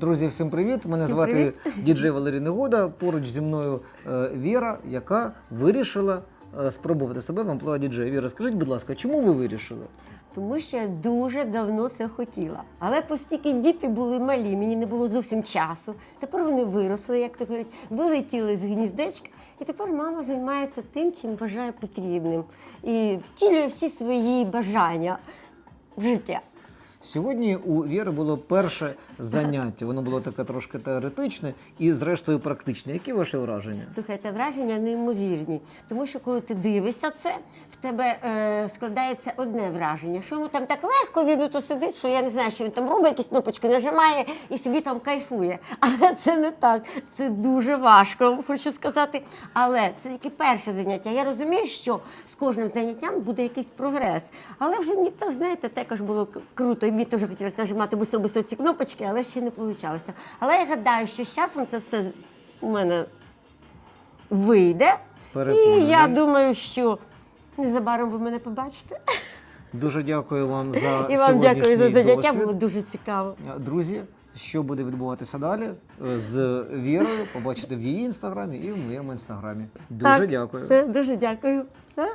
Друзі, всім привіт! Мене Всім звати діджей Валерій Негода. Поруч зі мною е, Віра, яка вирішила е, спробувати себе в амплуа діджея. Віра, скажіть, будь ласка, чому ви вирішили? Тому що я дуже давно це хотіла. Але постільки діти були малі, мені не було зовсім часу. Тепер вони виросли, як то говорять, вилетіли з гніздечка. І тепер мама займається тим, чим вважає потрібним. І втілює всі свої бажання в життя. Сьогодні у Віри було перше заняття. Воно було таке трошки теоретичне і, зрештою, практичне. Які ваші враження? Слухайте, враження неймовірні. Тому що коли ти дивишся це, тебе е, складається одне враження, що ну там так легко він тут сидить, що я не знаю, що він там робить, якісь кнопочки нажимає і собі там кайфує. Але це не так. Це дуже важко, хочу сказати. Але це тільки перше заняття. Я розумію, що з кожним заняттям буде якийсь прогрес. Але вже мені так, знаєте, також було круто. І мені теж хотілося нажимати быстро-быстро ці кнопочки, але ще не вийшло. Але я гадаю, що з часом це все у мене вийде. І я думаю, що незабаром ви мене побачите. Дуже дякую вам за І вам дякую за заняття, було дуже цікаво. Друзі, що буде відбуватися далі е, з Вірою, побачите в її інстаграмі і в моєму інстаграмі. Дуже так, дякую. Все, дуже дякую. Все.